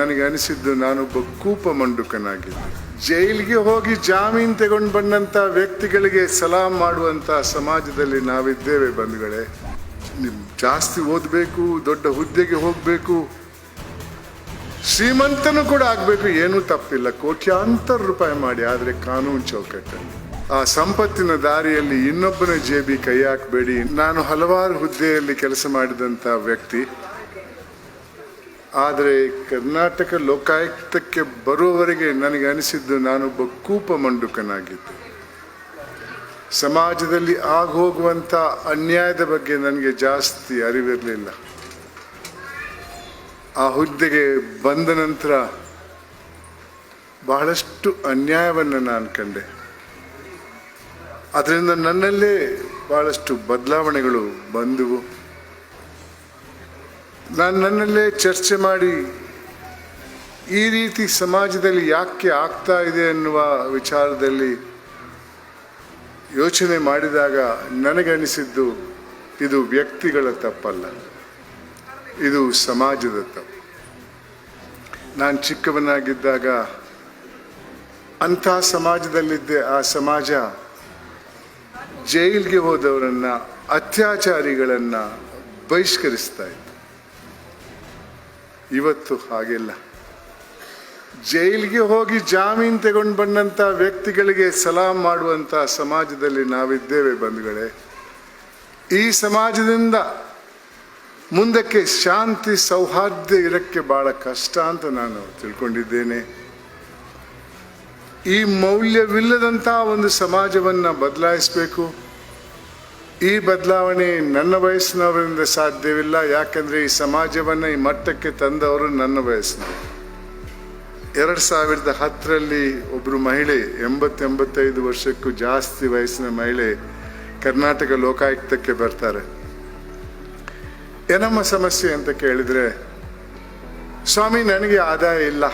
ನನಗೆ ಅನಿಸಿದ್ದು, ನಾನೊಬ್ಬ ಕೂಪ ಮಂಡುಕನಾಗಿದ್ದೆ. ಜೈಲಿಗೆ ಹೋಗಿ ಜಾಮೀನು ತಗೊಂಡು ಬಂದಂಥ ವ್ಯಕ್ತಿಗಳಿಗೆ ಸಲಾಂ ಮಾಡುವಂಥ ಸಮಾಜದಲ್ಲಿ ನಾವಿದ್ದೇವೆ ಬಂಧುಗಳೇ. ನಿಮ್ ಜಾಸ್ತಿ ಓದಬೇಕು, ದೊಡ್ಡ ಹುದ್ದೆಗೆ ಹೋಗಬೇಕು, ಶ್ರೀಮಂತನು ಕೂಡ ಆಗಬೇಕು, ಏನೂ ತಪ್ಪಿಲ್ಲ. ಕೋಟ್ಯಾಂತರ ರೂಪಾಯಿ ಮಾಡಿ, ಆದ್ರೆ ಕಾನೂನು ಚೌಕಟ್ಟಲ್ಲಿ. ಆ ಸಂಪತ್ತಿನ ದಾರಿಯಲ್ಲಿ ಇನ್ನೊಬ್ಬನ ಜೇಬಿ ಕೈ ಹಾಕಬೇಡಿ. ನಾನು ಹಲವಾರು ಹುದ್ದೆಯಲ್ಲಿ ಕೆಲಸ ಮಾಡಿದಂಥ ವ್ಯಕ್ತಿ. ಆದರೆ ಕರ್ನಾಟಕ ಲೋಕಾಯುಕ್ತಕ್ಕೆ ಬರುವವರೆಗೆ ನನಗೆ ಅನಿಸಿದ್ದು ನಾನೊಬ್ಬ ಕೂಪ ಮಂಡುಕನಾಗಿದ್ದೆ ಸಮಾಜದಲ್ಲಿ ಆಗೋಗುವಂಥ ಅನ್ಯಾಯದ ಬಗ್ಗೆ ನನಗೆ ಜಾಸ್ತಿ ಅರಿವಿರಲಿಲ್ಲ. ಆ ಹುದ್ದೆಗೆ ಬಂದ ನಂತರ ಬಹಳಷ್ಟು ಅನ್ಯಾಯವನ್ನು ನಾನು ಕಂಡೆ. ಅದರಿಂದ ನನ್ನಲ್ಲೇ ಬಹಳಷ್ಟು ಬದಲಾವಣೆಗಳು ಬಂದವು. ನಾನು ನನ್ನಲ್ಲೇ ಚರ್ಚೆ ಮಾಡಿ ಈ ರೀತಿ ಸಮಾಜದಲ್ಲಿ ಯಾಕೆ ಆಗ್ತಾ ಇದೆ ಎನ್ನುವ ವಿಚಾರದಲ್ಲಿ ಯೋಚನೆ ಮಾಡಿದಾಗ ನನಗನಿಸಿದ್ದು ಇದು ವ್ಯಕ್ತಿಗಳ ತಪ್ಪಲ್ಲ. ಇದು ಸಮಾಜದ ತಪ್ಪು. ನಾನು ಚಿಕ್ಕವನಾಗಿದ್ದಾಗ ಅಂಥ ಸಮಾಜದಲ್ಲಿದ್ದೆ. ಆ ಸಮಾಜ ಜೈಲ್ಗೆ ಹೋದವರನ್ನು, ಅತ್ಯಾಚಾರಿಗಳನ್ನು ಬಹಿಷ್ಕರಿಸ್ತಾ ಇತ್ತು. ಇವತ್ತು ಹಾಗಿಲ್ಲ. ಜೈಲಿಗೆ ಹೋಗಿ ಜಾಮೀನು ತಗೊಂಡು ಬಂದಂಥ ವ್ಯಕ್ತಿಗಳಿಗೆ ಸಲಾಂ ಮಾಡುವಂಥ ಸಮಾಜದಲ್ಲಿ ನಾವಿದ್ದೇವೆ ಬಂಧುಗಳೇ. ಈ ಸಮಾಜದಿಂದ ಮುಂದಕ್ಕೆ ಶಾಂತಿ ಸೌಹಾರ್ದ ಇರಕ್ಕೆ ಬಹಳ ಕಷ್ಟ ಅಂತ ನಾನು ತಿಳ್ಕೊಂಡಿದ್ದೇನೆ. ಈ ಮೌಲ್ಯವಿಲ್ಲದಂಥ ಒಂದು ಸಮಾಜವನ್ನು ಬದಲಾಯಿಸಬೇಕು. ಈ ಬದಲಾವಣೆ ನನ್ನ ವಯಸ್ಸಿನವರಿಂದ ಸಾಧ್ಯವಿಲ್ಲ. ಯಾಕಂದ್ರೆ ಈ ಸಮಾಜವನ್ನು ಈ ಮಟ್ಟಕ್ಕೆ ತಂದವರು ನನ್ನ ವಯಸ್ಸಿನವರು. ಎರಡು ಸಾವಿರದ ಹತ್ತರಲ್ಲಿ ಒಬ್ಬರು ಮಹಿಳೆ, ಎಂಬತ್ತೆಂಬತ್ತೈದು ವರ್ಷಕ್ಕೂ ಜಾಸ್ತಿ ವಯಸ್ಸಿನ ಮಹಿಳೆ ಕರ್ನಾಟಕ ಲೋಕಾಯುಕ್ತಕ್ಕೆ ಬರ್ತಾರೆ. ಏನಮ್ಮ ಸಮಸ್ಯೆ ಅಂತ ಕೇಳಿದರೆ, ಸ್ವಾಮಿ ನನಗೆ ಆದಾಯ ಇಲ್ಲ.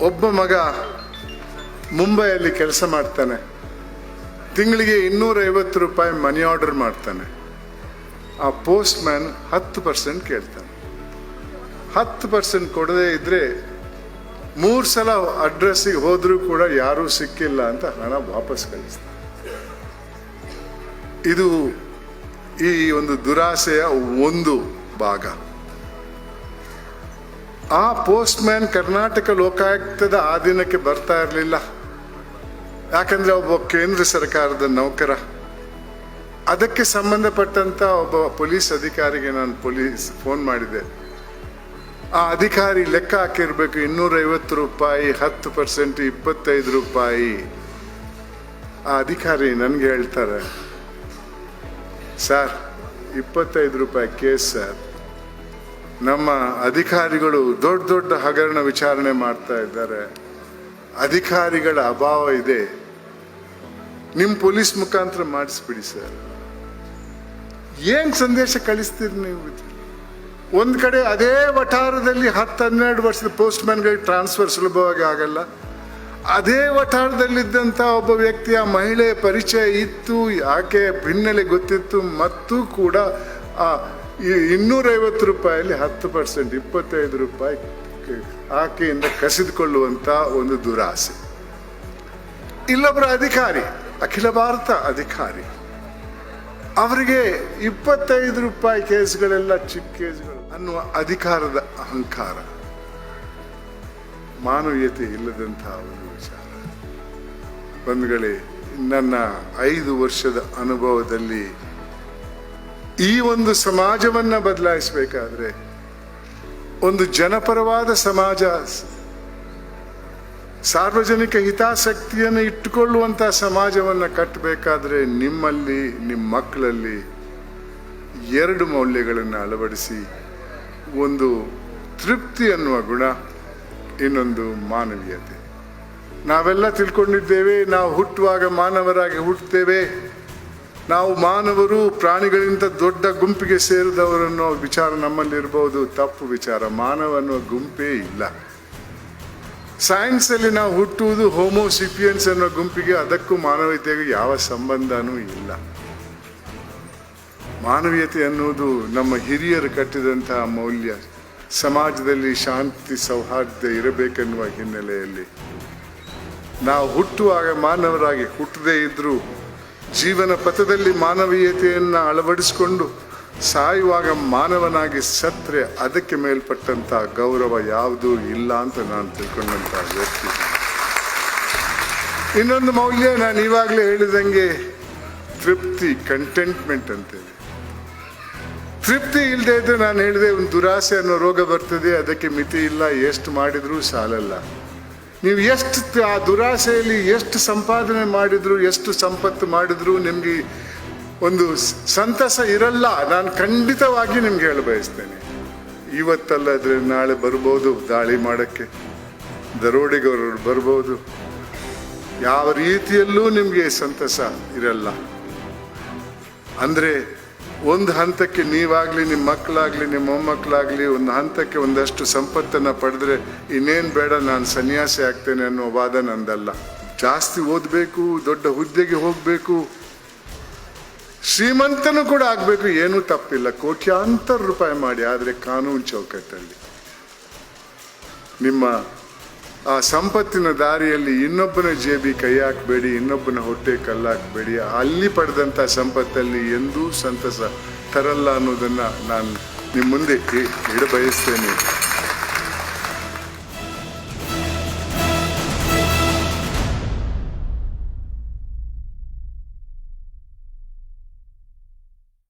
ಒಬ್ಬ ಮಗ ಮುಂಬೈಯಲ್ಲಿ ಕೆಲಸ ಮಾಡ್ತಾನೆ. ತಿಂಗಳಿಗೆ ಇನ್ನೂರೈವತ್ತು ರೂಪಾಯಿ ಮನಿ ಆರ್ಡರ್ ಮಾಡ್ತಾನೆ. ಆ ಪೋಸ್ಟ್ ಮ್ಯಾನ್ ಹತ್ತು ಪರ್ಸೆಂಟ್ ಕೇಳ್ತಾನೆ. ಹತ್ತು ಪರ್ಸೆಂಟ್ ಕೊಡದೇ ಇದ್ರೆ ಮೂರು ಸಲ ಅಡ್ರೆಸ್ಸಿಗೆ ಹೋದರೂ ಕೂಡ ಯಾರೂ ಸಿಕ್ಕಿಲ್ಲ ಅಂತ ಹಣ ವಾಪಸ್ ಕಳಿಸ್ತಾನೆ. ಇದು ಈ ಒಂದು ದುರಾಸೆಯ ಒಂದು ಭಾಗ. ಆ ಪೋಸ್ಟ್ ಮ್ಯಾನ್ ಕರ್ನಾಟಕ ಲೋಕಾಯುಕ್ತದ ಆಧೀನಕ್ಕೆ ಬರ್ತಾ ಇರಲಿಲ್ಲ. ಯಾಕಂದ್ರೆ ಒಬ್ಬ ಕೇಂದ್ರ ಸರ್ಕಾರದ ನೌಕರ. ಅದಕ್ಕೆ ಸಂಬಂಧಪಟ್ಟಂತ ಒಬ್ಬ ಪೊಲೀಸ್ ಅಧಿಕಾರಿಗೆ ನಾನು ಪೊಲೀಸ್ ಫೋನ್ ಮಾಡಿದೆ. ಆ ಅಧಿಕಾರಿ ಲೆಕ್ಕ ಹಾಕಿರ್ಬೇಕು, ಇನ್ನೂರೈವತ್ತು ರೂಪಾಯಿ, ಹತ್ತು ಪರ್ಸೆಂಟ್, ಇಪ್ಪತ್ತೈದು ರೂಪಾಯಿ. ಆ ಅಧಿಕಾರಿ ನನಗೆ ಹೇಳ್ತಾರೆ, ಸರ್, ಇಪ್ಪತ್ತೈದು ರೂಪಾಯಿ ಕೇಸ್, ಸರ್. ನಮ್ಮ ಅಧಿಕಾರಿಗಳು ದೊಡ್ಡ ದೊಡ್ಡ ಹಗರಣ ವಿಚಾರಣೆ ಮಾಡ್ತಾ ಇದ್ದಾರೆ. ಅಧಿಕಾರಿಗಳ ಅಭಾವ ಇದೆ. ನಿಮ್ಮ ಪೊಲೀಸ್ ಮುಖಾಂತರ ಮಾಡಿಸ್ಬಿಡಿ ಸರ್. ಏನ್ ಸಂದೇಶ ಕಳಿಸ್ತೀರಿ ನೀವು? ಒಂದ್ ಕಡೆ ಅದೇ ವಠಾರದಲ್ಲಿ ಹತ್ತು ಹನ್ನೆರಡು ವರ್ಷದ ಪೋಸ್ಟ್ ಮ್ಯಾನ್ಗಳಿಗೆ ಟ್ರಾನ್ಸ್ಫರ್ ಸುಲಭವಾಗಿ ಆಗಲ್ಲ. ಅದೇ ವಠಾರದಲ್ಲಿದ್ದಂಥ ಒಬ್ಬ ವ್ಯಕ್ತಿಯ ಮಹಿಳೆ ಪರಿಚಯ ಇತ್ತು, ಯಾಕೆ ಹಿನ್ನೆಲೆ ಗೊತ್ತಿತ್ತು, ಮತ್ತು ಕೂಡ, ಆ ಇನ್ನೂರೈವತ್ತು ರೂಪಾಯಲ್ಲಿ ಹತ್ತು ಪರ್ಸೆಂಟ್ ಇಪ್ಪತ್ತೈದು ರೂಪಾಯಿ ಆಕೆಯಿಂದ ಕಸಿದುಕೊಳ್ಳುವಂಥ ಒಂದು ದುರಾಸೆ. ಇಲ್ಲೊಬ್ಬರ ಅಧಿಕಾರಿ, ಅಖಿಲ ಭಾರತ ಅಧಿಕಾರಿ, ಅವರಿಗೆ ಇಪ್ಪತ್ತೈದು ರೂಪಾಯಿ ಕೇಸ್ಗಳೆಲ್ಲ ಚಿಕ್ಕ ಕೇಸ್ಗಳು ಅನ್ನುವ ಅಧಿಕಾರದ ಅಹಂಕಾರ. ಮಾನವೀಯತೆ ಇಲ್ಲದಂತಹ ಒಂದು ವಿಚಾರ. ಬಂಧುಗಳೇ, ನನ್ನ ಐದು ವರ್ಷದ ಅನುಭವದಲ್ಲಿ ಈ ಒಂದು ಸಮಾಜವನ್ನ ಬದಲಾಯಿಸಬೇಕಾದ್ರೆ ಒಂದು ಜನಪರವಾದ ಸಮಾಜ, ಸಾರ್ವಜನಿಕ ಹಿತಾಸಕ್ತಿಯನ್ನು ಇಟ್ಟುಕೊಳ್ಳುವಂಥ ಸಮಾಜವನ್ನು ಕಟ್ಟಬೇಕಾದ್ರೆ ನಿಮ್ಮಲ್ಲಿ ನಿಮ್ಮ ಮಕ್ಕಳಲ್ಲಿ ಎರಡು ಮೌಲ್ಯಗಳನ್ನು ಅಳವಡಿಸಿ, ಒಂದು ತೃಪ್ತಿ ಅನ್ನುವ ಗುಣ, ಇನ್ನೊಂದು ಮಾನವೀಯತೆ. ನಾವೆಲ್ಲ ತಿಳ್ಕೊಂಡಿದ್ದೇವೆ, ನಾವು ಹುಟ್ಟುವಾಗ ಮಾನವರಾಗಿ ಹುಟ್ಟುತ್ತೇವೆ. ನಾವು ಮಾನವರು ಪ್ರಾಣಿಗಳಿಂದ ದೊಡ್ಡ ಗುಂಪಿಗೆ ಸೇರಿದವರು ಅನ್ನೋ ವಿಚಾರ ನಮ್ಮಲ್ಲಿರ್ಬೋದು. ತಪ್ಪು ವಿಚಾರ. ಮಾನವ ಅನ್ನುವ ಗುಂಪೇ ಇಲ್ಲ. ಸೈನ್ಸಲ್ಲಿ ನಾವು ಹುಟ್ಟುವುದು ಹೋಮೋಸಿಪಿಯನ್ಸ್ ಅನ್ನೋ ಗುಂಪಿಗೆ, ಅದಕ್ಕೂ ಮಾನವೀಯತೆಗೂ ಯಾವ ಸಂಬಂಧನೂ ಇಲ್ಲ. ಮಾನವೀಯತೆ ಅನ್ನುವುದು ನಮ್ಮ ಹಿರಿಯರು ಕಟ್ಟಿದಂತಹ ಮೌಲ್ಯ. ಸಮಾಜದಲ್ಲಿ ಶಾಂತಿ ಸೌಹಾರ್ದ ಇರಬೇಕೆನ್ನುವ ಹಿನ್ನೆಲೆಯಲ್ಲಿ. ನಾವು ಹುಟ್ಟುವಾಗ ಮಾನವರಾಗಿ ಹುಟ್ಟದೇ ಇದ್ರೂ ಜೀವನ ಪಥದಲ್ಲಿ ಮಾನವೀಯತೆಯನ್ನು ಅಳವಡಿಸಿಕೊಂಡು ಸಾಯುವಾಗ ಮಾನವನಾಗಿ ಸತ್ರೆ ಅದಕ್ಕೆ ಮೇಲ್ಪಟ್ಟಂತ ಗೌರವ ಯಾವುದೂ ಇಲ್ಲ ಅಂತ ನಾನು ತಿಳ್ಕೊಂಡಂತ ವ್ಯಕ್ತಿ. ಇನ್ನೊಂದು ಮೌಲ್ಯ ನಾನು ಇವಾಗಲೇ ಹೇಳಿದಂಗೆ ತೃಪ್ತಿ ಕಂಟೆಂಟ್ಮೆಂಟ್ ಅಂತೇಳಿ. ತೃಪ್ತಿ ಇಲ್ಲದೆ ಇದ್ರೆ ನಾನು ಹೇಳಿದೆ ಒಂದು ದುರಾಸೆ ಅನ್ನೋ ರೋಗ ಬರ್ತದೆ, ಅದಕ್ಕೆ ಮಿತಿ ಇಲ್ಲ, ಎಷ್ಟು ಮಾಡಿದ್ರೂ ಸಾಲಲ್ಲ. ನೀವು ಎಷ್ಟು ಆ ದುರಾಸೆಯಲ್ಲಿ ಎಷ್ಟು ಸಂಪಾದನೆ ಮಾಡಿದ್ರು, ಎಷ್ಟು ಸಂಪತ್ತು ಮಾಡಿದ್ರು, ನಿಮಗೆ ಒಂದು ಸಂತಸ ಇರಲ್ಲ. ನಾನು ಖಂಡಿತವಾಗಿ ನಿಮ್ಗೆ ಹೇಳ ಬಯಸ್ತೇನೆ. ಇವತ್ತಲ್ಲದ್ರೆ ನಾಳೆ ಬರ್ಬೋದು ದಾಳಿ ಮಾಡಕ್ಕೆ. ದರೋಡೆಗಾರರು ಬರ್ಬೋದು. ಯಾವ ರೀತಿಯಲ್ಲೂ ನಿಮಗೆ ಸಂತಸ ಇರಲ್ಲ. ಅಂದ್ರೆ ಒಂದು ಹಂತಕ್ಕೆ ನೀವಾಗಲಿ ನಿಮ್ಮ ಮಕ್ಕಳಾಗಲಿ ನಿಮ್ಮ ಮೊಮ್ಮಕ್ಕಳಾಗಲಿ ಒಂದು ಹಂತಕ್ಕೆ ಒಂದಷ್ಟು ಸಂಪತ್ತನ್ನು ಪಡೆದ್ರೆ ಇನ್ನೇನು ಬೇಡ, ನಾನು ಸನ್ಯಾಸಿ ಆಗ್ತೇನೆ ಅನ್ನೋ ವಾದ ನಂದಲ್ಲ. ಜಾಸ್ತಿ ಓದಬೇಕು, ದೊಡ್ಡ ಹುದ್ದೆಗೆ ಹೋಗಬೇಕು, ಶ್ರೀಮಂತನು ಕೂಡ ಆಗಬೇಕು, ಏನೂ ತಪ್ಪಿಲ್ಲ. ಕೋಟ್ಯಾಂತರ ರೂಪಾಯಿ ಮಾಡಿ ಆದರೆ ಕಾನೂನು ಚೌಕಟ್ಟಲ್ಲಿ. ನಿಮ್ಮ ಆ ಸಂಪತ್ತಿನ ದಾರಿಯಲ್ಲಿ ಇನ್ನೊಬ್ಬನ ಜೇಬಿ ಕೈ ಹಾಕಬೇಡಿ, ಇನ್ನೊಬ್ಬನ ಹೊಟ್ಟೆ ಕಲ್ಲಾಕಬೇಡಿ ಅಲ್ಲಿ ಪಡೆದಂಥ ಸಂಪತ್ತಲ್ಲಿ ಎಂದೂ ಸಂತಸ ತರಲ್ಲ ಅನ್ನೋದನ್ನು ನಾನು ನಿಮ್ಮ ಮುಂದೆ ಇಡ ಇಡಬಯಸ್ತೇನೆ